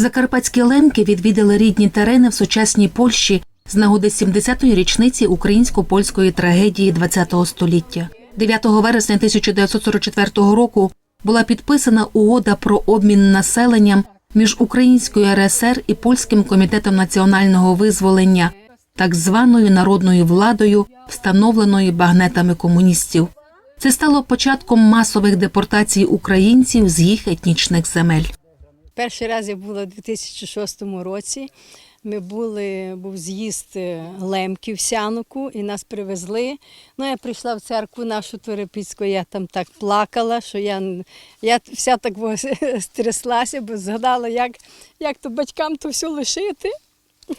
Закарпатські лемки відвідали рідні терени в сучасній Польщі з нагоди 70-ї річниці українсько-польської трагедії ХХ століття. 9 вересня 1944 року була підписана угода про обмін населенням між Українською РСР і Польським комітетом національного визволення, так званою народною владою, встановленою багнетами комуністів. Це стало початком масових депортацій українців з їх етнічних земель. Перший раз я була у 2006 році. Ми були, був з'їзд е, лемків в Сяноку, і нас привезли. Ну, я прийшла в церкву нашу Турепільську, я там так плакала, що я, я вся так стряслася, бо згадала, як, як то батькам то все лишити.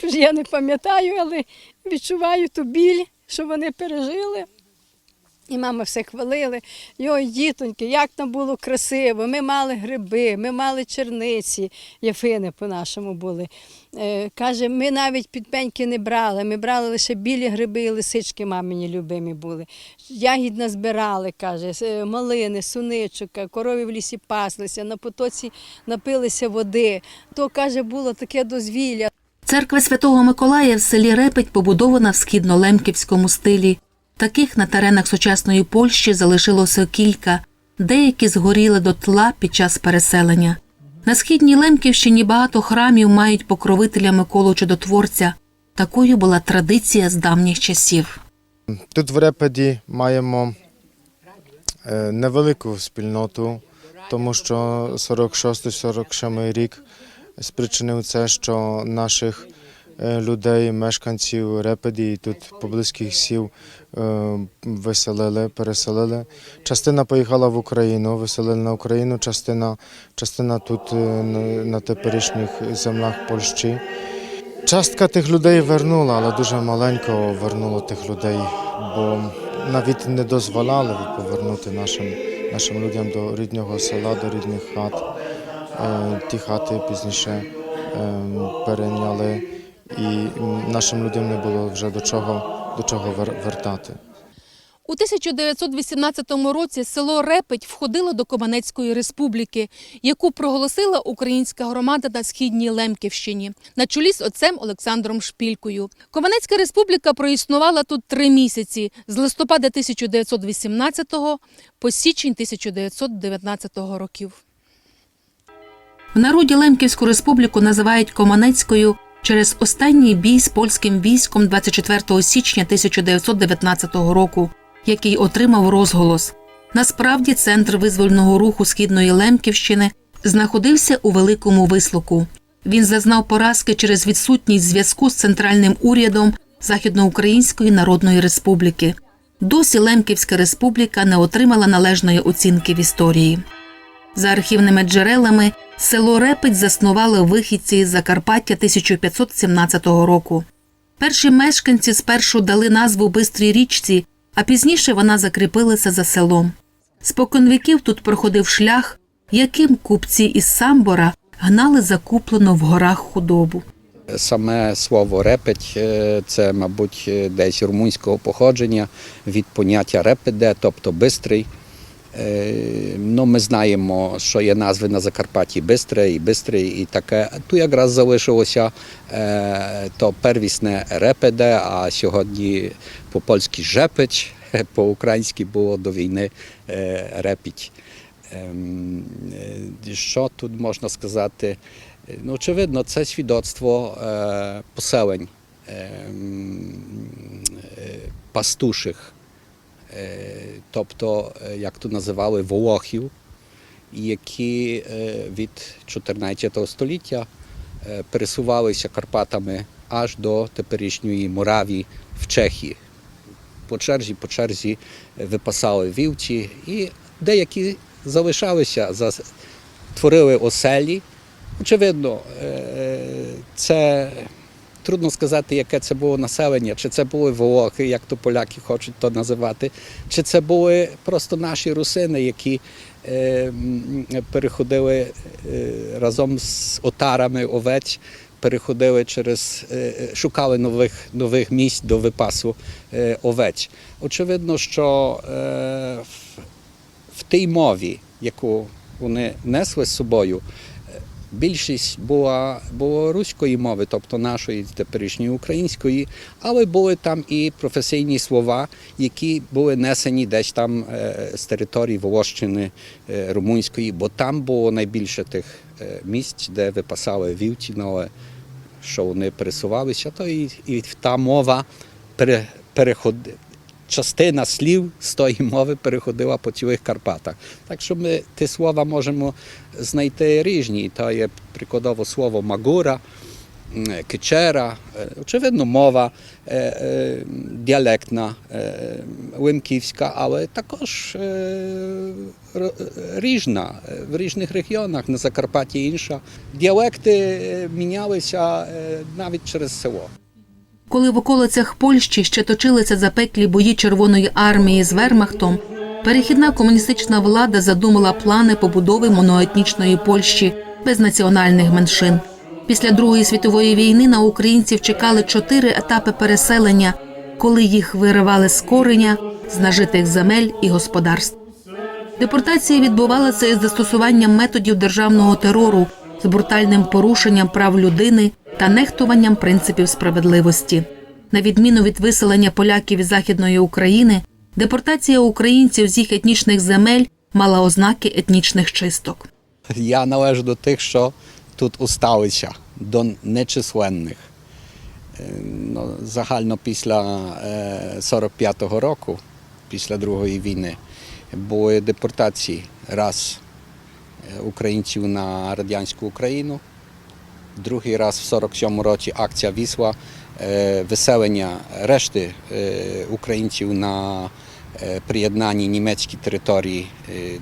Я не пам'ятаю, але відчуваю ту біль, що вони пережили. І мама все хвалили. Йой, дітоньки, як там було красиво. Ми мали гриби, ми мали черниці, яфини по-нашому були. Е, каже, ми навіть підпеньки не брали, ми брали лише білі гриби і лисички мамині любимі були. Ягід назбирали, каже, е, малини, суничок, корові в лісі паслися, на потоці напилися води. То, каже, було таке дозвілля. Церква Святого Миколая в селі Репеть побудована в східнолемківському стилі. Таких на теренах сучасної Польщі залишилося кілька, деякі згоріли до тла під час переселення. На східній Лемківщині багато храмів мають покровителя Миколу Чудотворця. Такою була традиція з давніх часів. Тут в Репеді маємо е, невелику спільноту, тому що 46-47 рік спричинив це, що наших людей, мешканців Репеді і тут поблизьких сіл е, виселили, переселили. Частина поїхала в Україну, виселили на Україну, частина, частина тут е, на, теперішніх землях Польщі. Частка тих людей вернула, але дуже маленько вернуло тих людей, бо навіть не дозволяли повернути нашим, нашим людям до рідного села, до рідних хат. Е, Ті хати пізніше е, перейняли, і нашим людям не було вже до чого, до чого вертати. У 1918 році село Репеть входило до Команецької республіки, яку проголосила українська громада на східній Лемківщині на чолі з отцем Олександром Шпількою. Команецька республіка проіснувала тут три місяці з листопада 1918 по січень 1919 років. В народі Лемківську республіку називають Команецькою через останній бій з польським військом 24 січня 1919 року, який отримав розголос. Насправді центр визвольного руху східної Лемківщини знаходився у Великому Вислуку. Він зазнав поразки через відсутність зв'язку з центральним урядом Західноукраїнської Народної Республіки. Досі Лемківська республіка не отримала належної оцінки в історії. За архівними джерелами, село Репить заснували вихідці з Закарпаття 1517 року. Перші мешканці спершу дали назву Бистрій річці, а пізніше вона закріпилася за селом. Споконвіків тут проходив шлях, яким купці із Самбора гнали закуплену в горах худобу. Саме слово репеть е, це, мабуть, е, десь румунського походження від поняття репеде, тобто бистрий. Е, Ну, ми знаємо, що є назви на Закарпатті Бистре і Бистрий, і таке. Тут якраз залишилося е, то первісне репеде, а сьогодні по-польськи жепич, по-українськи було до війни е, репіть. Ем, е, Що тут можна сказати? Ну, очевидно, це свідоцтво поселень ем, пастуших, тобто, е, як то називали, волохів, які е, від 14 століття е, пересувалися Карпатами аж до теперішньої Моравії в Чехії. По черзі, по черзі е, випасали вівці, і деякі залишалися, творили оселі. Очевидно, е, це трудно сказати, яке це було населення, чи це були волохи, як то поляки хочуть то називати, чи це були просто наші русини, які е, переходили е, разом з отарами овець, переходили через, е, шукали нових, нових місць до випасу е, овець. Очевидно, що е, в тій мові, яку вони несли з собою, Більшість була, руської мови, тобто нашої теперішньої української, але були там і професійні слова, які були несені десь там е, з території Волощини е, румунської, бо там було найбільше тих е, місць, де випасали вівці, ну, що вони пересувалися, то і, і та мова пере, переходила. Частина слів з тої мови переходила по цілих Карпатах. Так що ми ті слова можемо знайти різні. То є прикладово слово магура, кичера, е, очевидно, мова е, е, діалектна, лемківська, але також різна в різних регіонах, на Закарпатті інша. Діалекти мінялися навіть через село. Коли в околицях Польщі ще точилися запеклі бої Червоної армії з Вермахтом, перехідна комуністична влада задумала плани побудови моноетнічної Польщі без національних меншин. Після Другої світової війни на українців чекали чотири етапи переселення, коли їх виривали з кореня, з нажитих земель і господарств. Депортація відбувалася із застосуванням методів державного терору з брутальним порушенням прав людини та нехтуванням принципів справедливості. На відміну від виселення поляків із західної України, депортація українців з їх етнічних земель мала ознаки етнічних чисток. Я належу до тих, що тут усталися, до нечисленних. Е, Ну, загально після е, 45-го року, після Другої війни, були депортації раз е, українців на радянську Україну, другий раз в 47-му році акція Вісла, е, виселення решти е, українців на е, приєднані німецькі території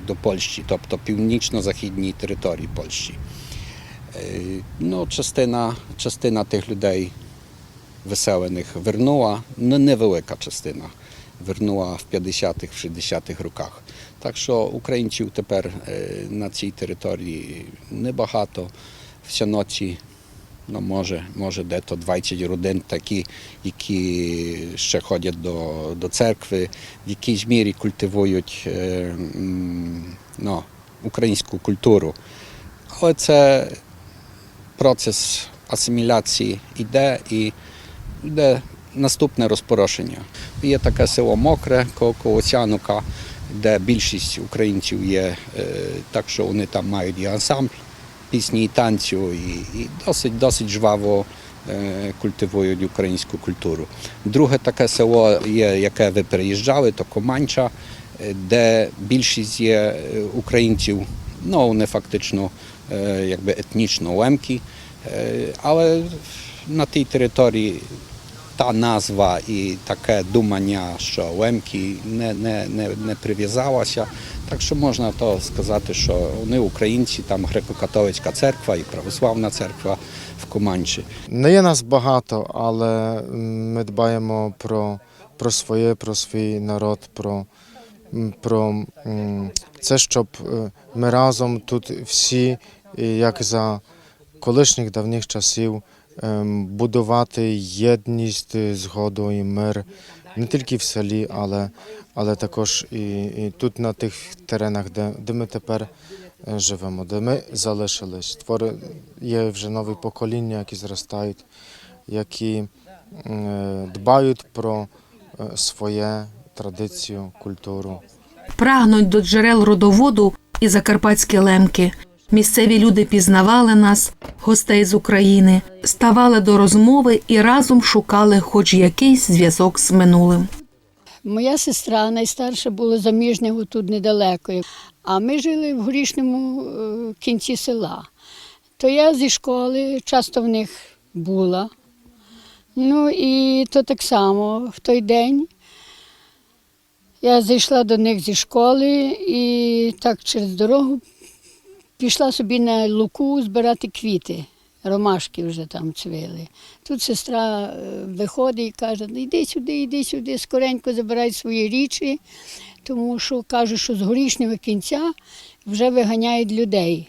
до Польщі, тобто північно-західній території Польщі. Ну, частина, частина тих людей виселених вернула, ну невелика частина вернула в 50-х, в 60-х роках. Так що українців тепер на цій території небагато. В Сяноці, ну, може, може дето 20 родин такі, які ще ходять до, до церкви, в якійсь мірі культивують е, ну, українську культуру. Але це процес асиміляції йде і йде наступне розпорошення. Є таке село Мокре коло Колосянука, де більшість українців є, е, так що вони там мають і ансамбль пісні і танцю, і, і досить, досить жваво е, культивують українську культуру. Друге таке село є, яке ви переїжджали, то Команча, е, де більшість є е, українців, ну вони фактично якби етнічно лемкі, але на тій території та назва і таке думання, що лемкі не, не, не, не прив'язалося. Так що можна то сказати, що вони українці, там греко-католицька церква і православна церква в Команчі. Не є нас багато, але ми дбаємо про, про своє, про свій народ, про, про це, щоб е, ми разом тут всі, як за колишніх давніх часів, ем, будувати єдність, згоду і мир не тільки в селі, але, але також і, і тут на тих теренах, де, де ми тепер е, живемо, де ми залишились. Твори є вже нові покоління, які зростають, які е, дбають про е, своє традицію, культуру. Прагнуть до джерел родоводу і закарпатські лемки. Місцеві люди пізнавали нас, гостей з України, ставали до розмови і разом шукали хоч якийсь зв'язок з минулим. Моя сестра найстарша була заміжня тут недалеко, а ми жили в горішньому е, кінці села. То я зі школи часто в них була. Ну і то так само в той день я зайшла до них зі школи і так через дорогу пішла собі на луку збирати квіти. Ромашки вже там цвіли. Тут сестра е, виходить і каже: «Ну, йди сюди, йди сюди, скоренько забирай свої річі, тому що каже, що з горішнього кінця вже виганяють людей.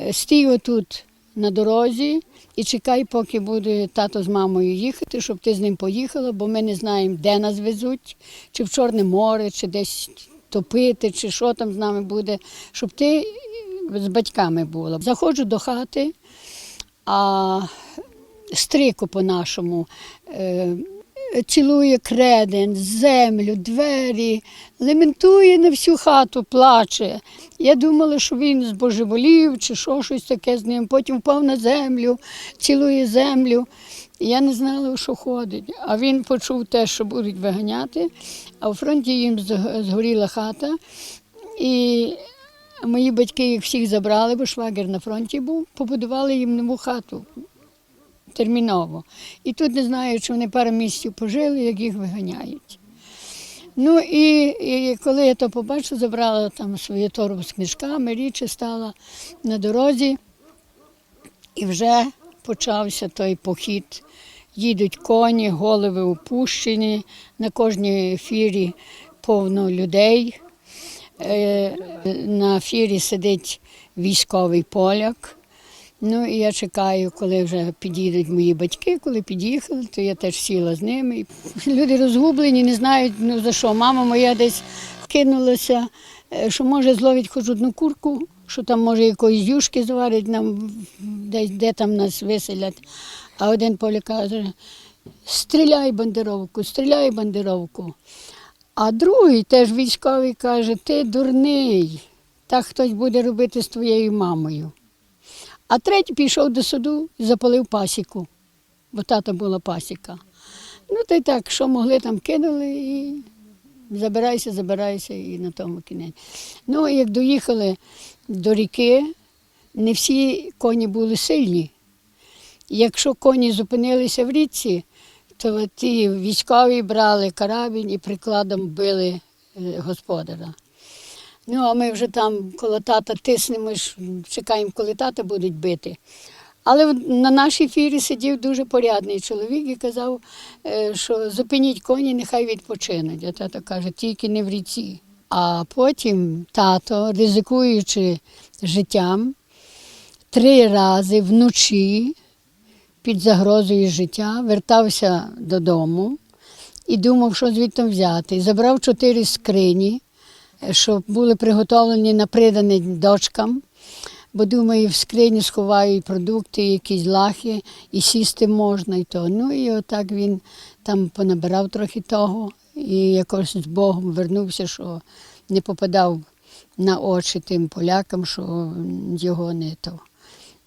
Е, Стій отут на дорозі і чекай, поки буде тато з мамою їхати, щоб ти з ним поїхала, бо ми не знаємо, де нас везуть, чи в Чорне море, чи десь топити, чи що там з нами буде, щоб ти з батьками була. Заходжу до хати, а стрику по-нашому. Е, цілує креден, землю, двері, лементує на всю хату, плаче. Я думала, що він збожеволів чи що, щось таке з ним. Потім впав на землю, цілує землю. Я не знала, що ходить. А він почув те, що будуть виганяти, а у фронті їм згоріла хата. І мої батьки їх всіх забрали, бо швагер на фронті був, побудували їм нову хату терміново. І тут не знаю, чи вони пару місяців пожили, як їх виганяють. Ну і, і коли я то побачила, забрала там свою торбу з книжками, річі стала на дорозі, і вже почався той похід. Їдуть коні, голови опущені, на кожній фірі повно людей. Е, На фірі сидить військовий поляк. Ну і я чекаю, коли вже підійдуть мої батьки. Коли під'їхали, то я теж сіла з ними. Люди розгублені, не знають ну за що. Мама моя десь кинулася, е, що може зловить хоч одну курку, що там може якоїсь юшки зварить нам, десь де там нас виселять. А один поляк каже: стріляй бандеровку, стріляй бандеровку. А другий теж військовий каже: ти дурний, так хтось буде робити з твоєю мамою. А третій пішов до суду і запалив пасіку, бо тата була пасіка. Ну, й так, що могли, там кинули і забирайся, забирайся, і на тому кінець. Ну, як доїхали до ріки, не всі коні були сильні. Якщо коні зупинилися в річці, то ті військові брали карабін і прикладом били е, господаря. Ну, а ми вже там коло тата тиснемо, чекаємо, коли тата будуть бити. Але на нашій фірі сидів дуже порядний чоловік і казав, е, що зупиніть коні, нехай відпочинуть. А тато каже, тільки не в ріці. А потім тато, ризикуючи життям, три рази вночі під загрозою життя вертався додому і думав, що звідти взяти. І забрав чотири скрині, е, що були приготовлені на придані дочкам. Бо думаю, в скрині сховають продукти, якісь лахи, і сісти можна, і то. Ну і отак він там понабирав трохи того, і якось з Богом вернувся, що не попадав на очі тим полякам, що його не то.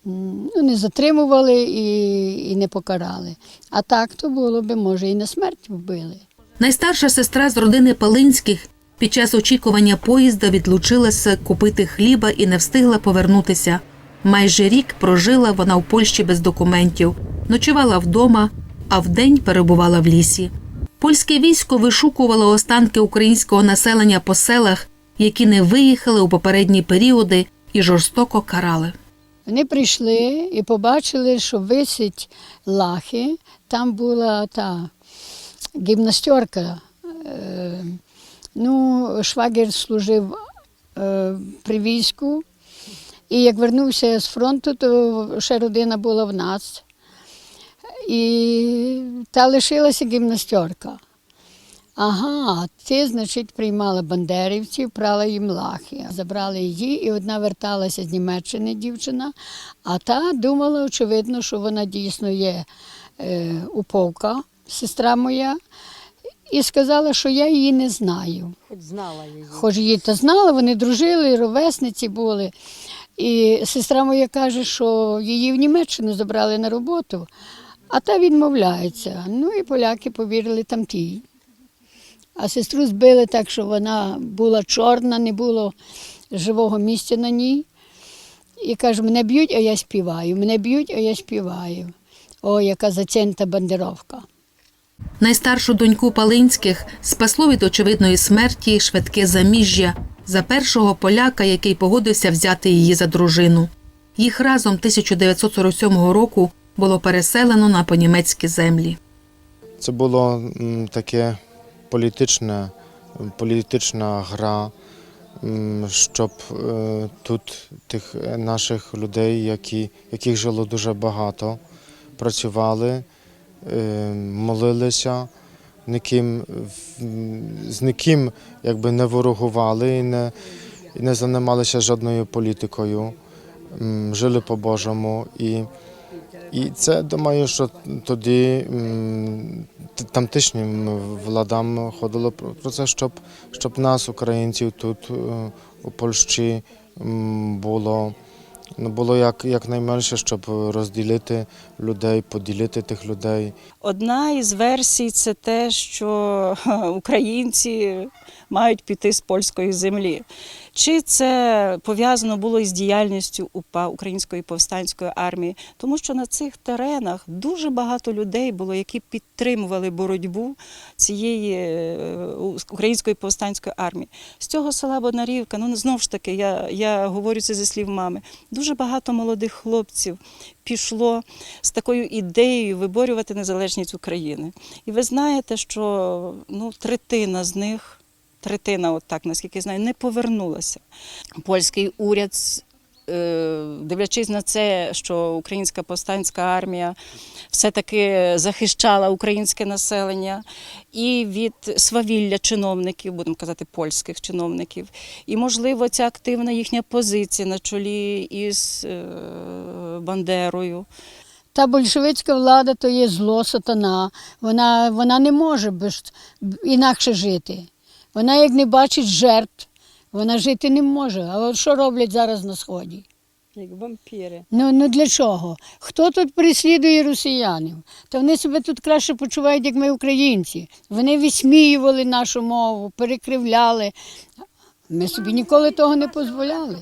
Ну, не затримували і, і не покарали. А так то було би, може, і на смерть вбили. Найстарша сестра з родини Палинських під час очікування поїзда відлучилася купити хліба і не встигла повернутися. Майже рік прожила вона в Польщі без документів, ночувала вдома, а вдень перебувала в лісі. Польське військо вишукувало останки українського населення по селах, які не виїхали у попередні періоди і жорстоко карали. Вони прийшли і побачили, що висить лахи. Там була та гімнастерка. Е, Ну, швагер служив е, при війську. І як вернувся з фронту, то ще родина була в нас. І та лишилася гімнастерка. Ага, ти, значить, приймала бандерівців, прала їм лахи. Забрали її, і одна верталася з Німеччини дівчина, а та думала, очевидно, що вона дійсно є е, уповка, сестра моя, і сказала, що я її не знаю. Хоч знала її. Хоч її то знала, вони дружили, ровесниці були. І сестра моя каже, що її в Німеччину забрали на роботу, а та відмовляється. Ну і поляки повірили там тій. А сестру збили так, що вона була чорна, не було живого місця на ній. І каже, мене б'ють, а я співаю. Мене б'ють, а я співаю. О, яка зацінта бандеровка. Найстаршу доньку Палинських спасло від очевидної смерті швидке заміжжя за першого поляка, який погодився взяти її за дружину. Їх разом 1947 року було переселено на понімецькі землі. Це було таке політичне, політична гра, щоб е, тут тих наших людей, які, яких жило дуже багато, працювали, е, молилися, ніким, з ніким якби не ворогували і не, і не займалися жодною політикою, жили по-божому. І, і це думаю, що тоді тамтишнім владам ходило про це, щоб, щоб нас, українців, тут е, у Польщі було. Ну, було як, якнайменше, щоб розділити людей, поділити тих людей. Одна із версій це те, що українці мають піти з польської землі. Чи це пов'язано було із діяльністю УПА Української повстанської армії? Тому що на цих теренах дуже багато людей було, які підтримували боротьбу цієї е, української повстанської армії. З цього села Боднарівка, ну знову ж таки, я, я говорю це зі слів мами. Дуже багато молодих хлопців пішло з такою ідеєю виборювати незалежність України. І ви знаєте, що ну, третина з них, третина, от так, наскільки знаю, не повернулася. Польський уряд, дивлячись на це, що українська повстанська армія все-таки захищала українське населення і від свавілля чиновників, будемо казати, польських чиновників. І, можливо, ця активна їхня позиція на чолі із е, Бандерою. Та большевицька влада то є зло сатана. Вона, вона не може без, інакше жити. Вона, як не бачить жертв, вона жити не може. А от що роблять зараз на сході? Як вампіри. Ну, ну для чого? Хто тут переслідує росіянів? Та вони себе тут краще почувають, як ми українці. Вони висміювали нашу мову, перекривляли. Ми собі ніколи того не дозволяли.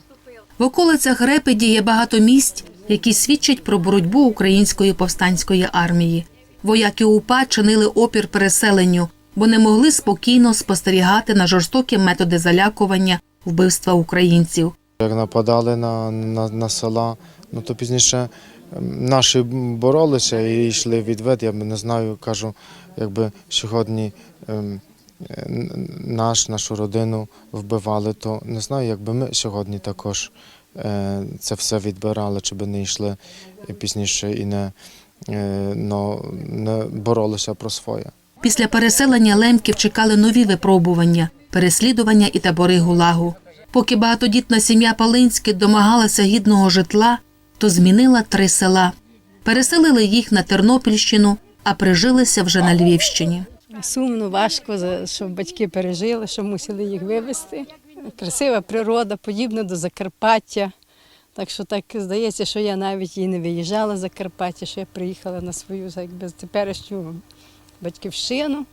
В околицях Репеді є багато місць, які свідчать про боротьбу української повстанської армії. Вояки УПА чинили опір переселенню, бо не могли спокійно спостерігати на жорстокі методи залякування, вбивства українців. Як нападали на, на, на села, ну то пізніше наші боролися і йшли відвед. Я не знаю, кажу, якби сьогодні ем, наш, нашу родину вбивали, то не знаю, якби ми сьогодні також е, це все відбирали, чи би не йшли пізніше і не, но, не боролися про своє. Після переселення лемків чекали нові випробування, переслідування і табори гулагу. Поки багатодітна сім'я Палинських домагалася гідного житла, то змінила три села. Переселили їх на Тернопільщину, а прижилися вже на Львівщині. Сумно, важко, за- що батьки пережили, що мусили їх вивезти. Красива природа, подібна до Закарпаття. Так що так здається, що я навіть і не виїжджала з Закарпаття, що я приїхала на свою якби, теперішню батьківщину.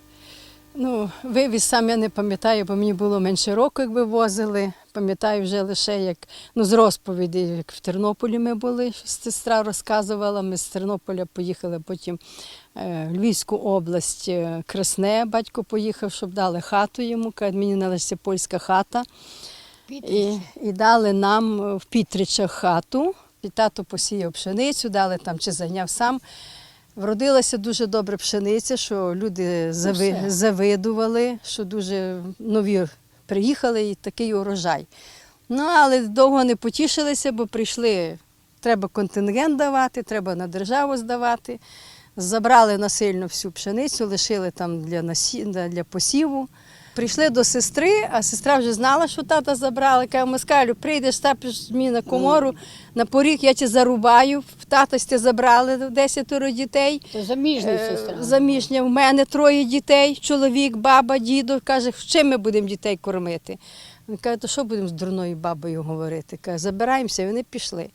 Ну, вивіз сам я не пам'ятаю, бо мені було менше року, як вивозили. Пам'ятаю вже лише як ну, з розповіді, як в Тернополі ми були, що сестра розказувала. Ми з Тернополя поїхали потім е, в Львівську область, е, Красне. Батько поїхав, щоб дали хату йому. Мені належиться польська хата. І, і дали нам в Пітричах хату. І тато посіяв пшеницю, дали там чи зайняв сам. Вродилася дуже добре пшениця, що люди зави, завидували, що дуже нові приїхали і такий урожай. Ну, але довго не потішилися, бо прийшли, треба контингент давати, треба на державу здавати. Забрали насильно всю пшеницю, лишили там для, насі... для для посіву. Прийшли до сестри, а сестра вже знала, що тата забрали. Каже, Москалю, прийдеш, тапиш мені на комору, на поріг я тебе зарубаю. В тата сте забрали десятеро дітей. Це заміжня Е, сестра. Заміжня. В мене троє дітей, чоловік, баба, дідо. Каже, чим ми будемо дітей кормити? Він каже, то що будемо з дурною бабою говорити? Каже, забираємося, і вони пішли.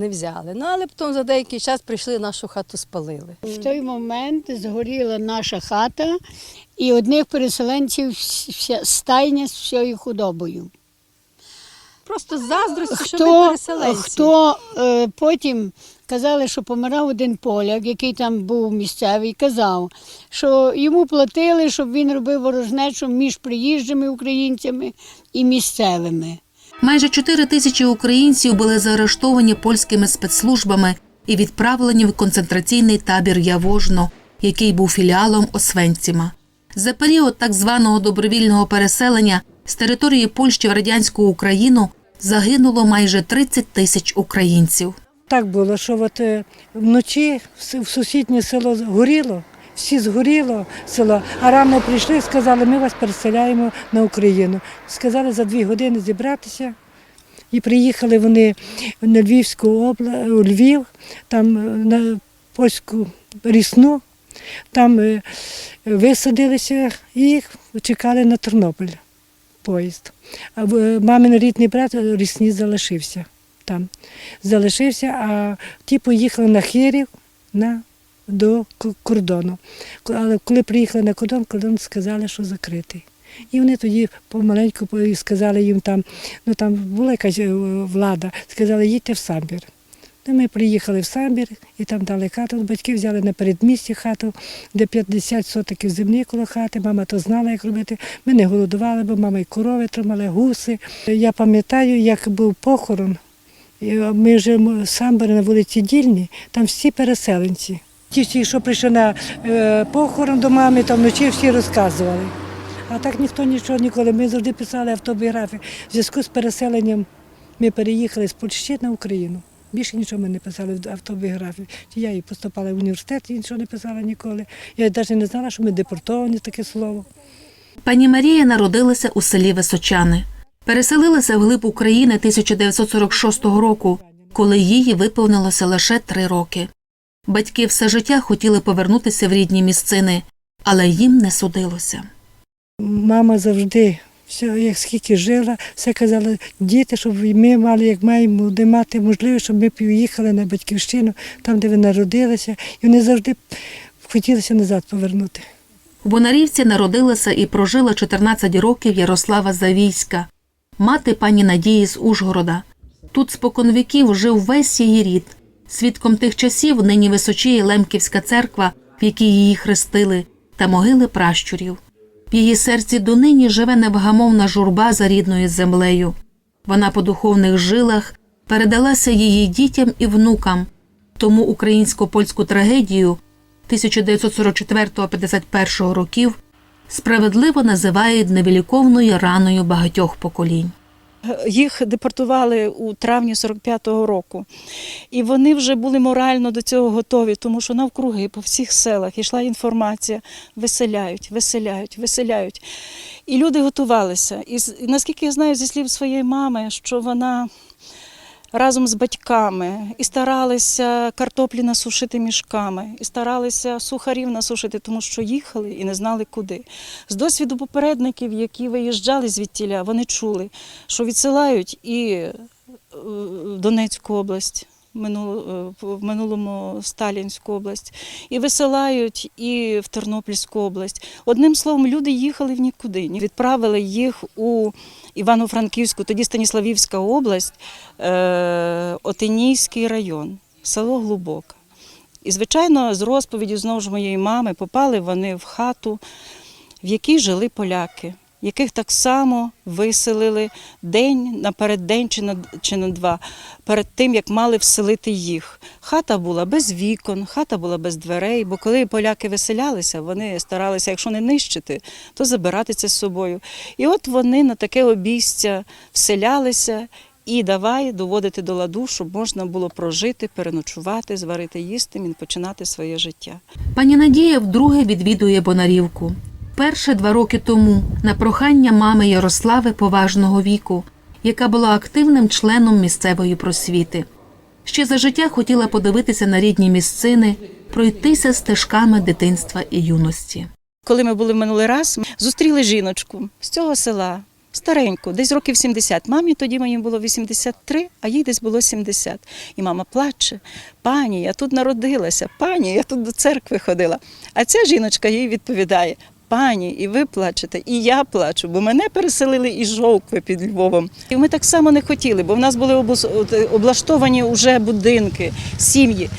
Не взяли. Ну, але потім за деякий час прийшли, нашу хату спалили. В той момент згоріла наша хата, і одних переселенців вся стайня з всією худобою. Просто заздрості, що ми переселенці. хто е, потім казали, що помирав один поляк, який там був місцевий, казав, що йому платили, щоб він робив ворожнечу між приїжджими українцями і місцевими. Майже 4 тисячі українців були заарештовані польськими спецслужбами і відправлені в концентраційний табір Явожно, який був філіалом Освенціма. За період так званого добровільного переселення з території Польщі в радянську Україну загинуло майже 30 тисяч українців. Так було, що от е, вночі в сусіднє село горіло, всі згоріло село. А рано прийшли і сказали, ми вас переселяємо на Україну. Сказали за дві години зібратися. І приїхали вони на Львівську область, Львів, там е, на польську рісну, там е, висадилися і чекали на Тернопіль поїзд. А е, мамин рідний брат рісні залишився там. Залишився, а ті поїхали на Хирів на, до кордону. Але коли приїхали на кордон, кордон сказали, що закритий. І вони тоді помаленьку сказали їм там, ну там була якась е, влада, сказали, їдьте в Самбір. Ну, ми приїхали в Самбір і там дали хату. Батьки взяли на передмісті хату, де 50 сотиків землі коло хати. Мама то знала, як робити. Ми не голодували, бо мама і корови тримали, гуси. Я пам'ятаю, як був похорон. Ми живемо в Самборі на вулиці Дільні, там всі переселенці. Ті всі, що прийшли на е, похорон до мами, там вночі всі розказували. А так ніхто нічого ніколи. Ми завжди писали автобіографії. В зв'язку з переселенням ми переїхали з Польщі на Україну. Більше нічого ми не писали в автобіографії. Я і поступала в університет, і нічого не писала ніколи. Я навіть не знала, що ми депортовані таке слово. Пані Марія народилася у селі Височани. Переселилася вглиб України 1946 року, коли їй виповнилося лише три роки. Батьки все життя хотіли повернутися в рідні місцини, але їм не судилося. Мама завжди, все, як скільки жила, все казала, діти, щоб ми мали, як маємо, де мати можливість, щоб ми поїхали на батьківщину, там, де ви народилися, і вони завжди хотілося назад повернути. В Бонарівці народилася і прожила 14 років Ярослава Завійська, мати пані Надії з Ужгорода. Тут споконвіків жив весь її рід. Свідком тих часів нині височіє Лемківська церква, в якій її хрестили, та могили пращурів. В її серці донині живе невгамовна журба за рідною землею. Вона по духовних жилах передалася її дітям і внукам, тому українсько-польську трагедію 1944-51 років справедливо називають невиліковною раною багатьох поколінь. Їх депортували у травні 45-го року. І вони вже були морально до цього готові, тому що навкруги по всіх селах йшла інформація: виселяють, виселяють, виселяють. І люди готувалися. І, наскільки я знаю зі слів своєї мами, що вона разом з батьками і старалися картоплі насушити мішками, і старалися сухарів насушити, тому що їхали і не знали куди. З досвіду попередників, які виїжджали звідтіля, вони чули, що відсилають і е, в Донецьку область. е, В минулому Сталінську область, і висилають і в Тернопільську область. Одним словом, люди їхали в нікуди. Відправили їх у Івано-Франківську, тоді Станіславівська область, е, Отинійський район, село Глубоке. І, звичайно, з розповіді знову ж моєї мами попали вони в хату, в якій жили поляки, яких так само виселили день наперед день чи на, чи на два, перед тим, як мали вселити їх. Хата була без вікон, хата була без дверей, бо коли поляки виселялися, вони старалися, якщо не нищити, то забирати це з собою. І от вони на таке обійстя вселялися. І давай доводити до ладу, щоб можна було прожити, переночувати, зварити їсти і починати своє життя. Пані Надія вдруге відвідує Бонарівку. Перше два роки тому на прохання мами Ярослави поважного віку, яка була активним членом місцевої просвіти. Ще за життя хотіла подивитися на рідні місцини, пройтися стежками дитинства і юності. Коли ми були минулий раз, зустріли жіночку з цього села, стареньку, десь років 70. Мамі тоді мені було 83, а їй десь було 70. І мама плаче: пані, я тут народилася, пані, я тут до церкви ходила. А ця жіночка їй відповідає. Пані, і ви плачете, і я плачу, бо мене переселили із жовкви під Львовом. І ми так само не хотіли, бо в нас були е, облаштовані вже будинки, сім'ї.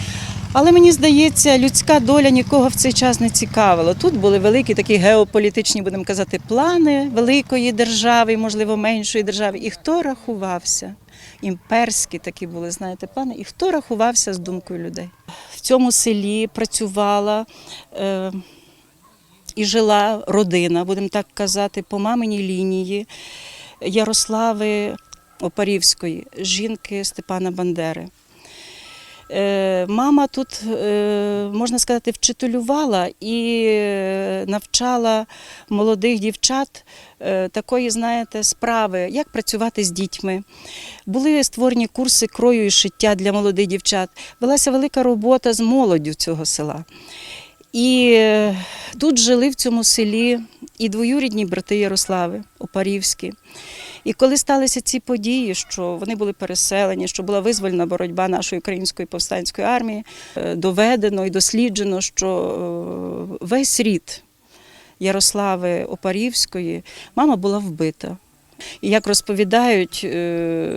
Але мені здається, людська доля нікого в цей час не цікавила. Тут були великі такі геополітичні, будемо казати, плани великої держави, можливо, меншої держави. І хто рахувався? Імперські такі були, знаєте, плани, і хто рахувався з думкою людей. В цьому селі працювала е, і жила родина, будемо так казати, по маминій лінії Ярослави Опарівської, жінки Степана Бандери. Е, Мама тут, е, можна сказати, вчителювала і е, навчала молодих дівчат такої, знаєте, справи, як працювати з дітьми. Були створені курси крою і шиття для молодих дівчат. Велася велика робота з молоддю цього села. І е, тут жили в цьому селі і двоюрідні брати Ярослави Опарівські. І коли сталися ці події, що вони були переселені, що була визвольна боротьба нашої української повстанської армії, е, доведено і досліджено, що е, весь рід Ярослави Опарівської мама була вбита. І як розповідають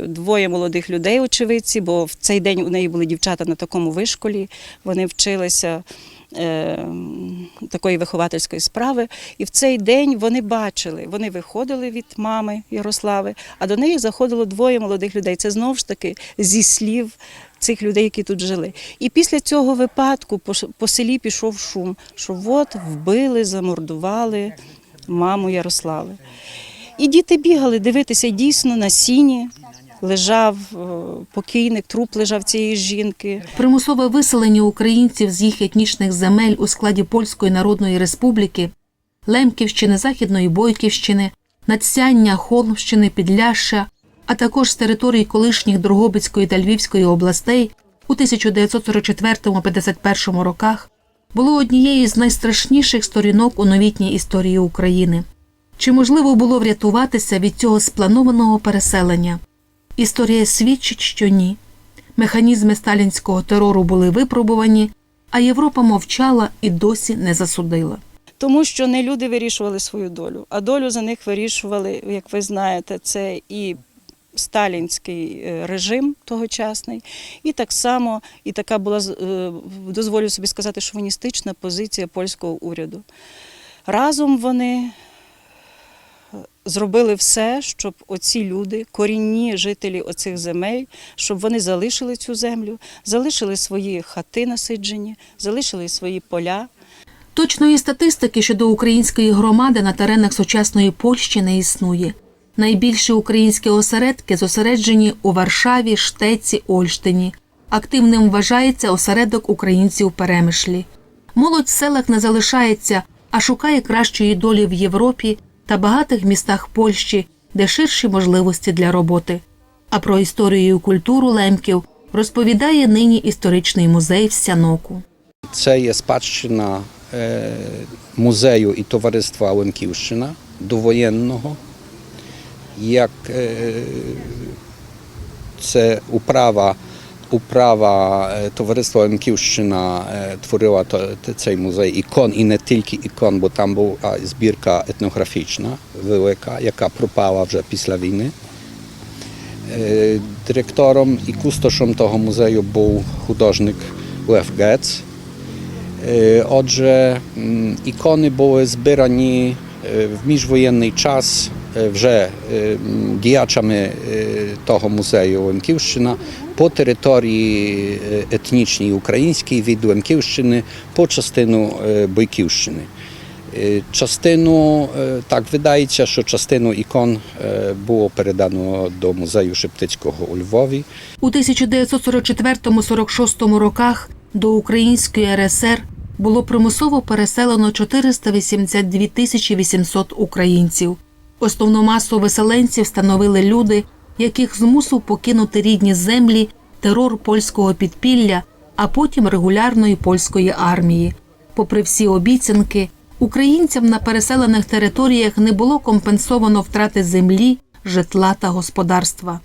двоє молодих людей, очевидці, бо в цей день у неї були дівчата на такому вишколі, вони вчилися такої виховательської справи. І в цей день вони бачили, вони виходили від мами Ярослави, а до неї заходило двоє молодих людей. Це знову ж таки зі слів цих людей, які тут жили. І після цього випадку по селі пішов шум, що от вбили, замордували маму Ярослави. І діти бігали дивитися, дійсно на сіні лежав е, покійник, труп лежав цієї жінки. Примусове виселення українців з їх етнічних земель у складі Польської Народної Республіки, Лемківщини, Західної Бойківщини, Надсяння, Холмщини, Підляшша, а також з територій колишніх Дрогобицької та Львівської областей у 1944-51 роках було однією з найстрашніших сторінок у новітній історії України. Чи можливо було врятуватися від цього спланованого переселення? Історія свідчить, що ні. Механізми сталінського терору були випробувані, а Європа мовчала і досі не засудила. Тому що не люди вирішували свою долю, а долю за них вирішували, як ви знаєте, це і сталінський е, режим тогочасний, і так само, і така була, е, дозволю собі сказати, шовіністична позиція польського уряду. Разом вони зробили все, щоб оці люди, корінні жителі оцих земель, щоб вони залишили цю землю, залишили свої хати насиджені, залишили свої поля. Точної статистики щодо української громади на теренах сучасної Польщі не існує. Найбільші українські осередки зосереджені у Варшаві, Штеці, Ольштині. Активним вважається осередок українців Перемишлі. Молодь в селах не залишається, а шукає кращої долі в Європі та багатих містах Польщі, де ширші можливості для роботи. А про історію і культуру лемків розповідає нині історичний музей в Сяноку. Це є спадщина е, музею і товариства Лемківщина довоєнного, як е, це управа, управа е, товариства Лемківщина е, творила то- т- цей музей ікон і не тільки ікон, бо там була збірка етнографічна велика, яка пропала вже після війни. Е, Директором і кустошем того музею був художник Лев Гец. Е, Отже, м, ікони були збирані е, в міжвоєнний час е, вже е, м, діячами е, того музею Лемківщина по території е, етнічній українській від Лемківщини по частину е, Бойківщини. Е, Частину, так видається, що частину ікон було передано до музею Шептицького у Львові. У 1944-46 роках до Української РСР було примусово переселено 482 тисячі 800 українців. Основну масу виселенців становили люди, яких змусив покинути рідні землі терор польського підпілля, а потім регулярної польської армії. Попри всі обіцянки, українцям на переселених територіях не було компенсовано втрати землі, житла та господарства.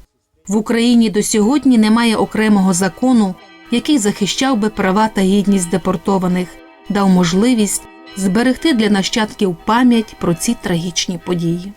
В Україні до сьогодні немає окремого закону, який захищав би права та гідність депортованих, дав можливість зберегти для нащадків пам'ять про ці трагічні події.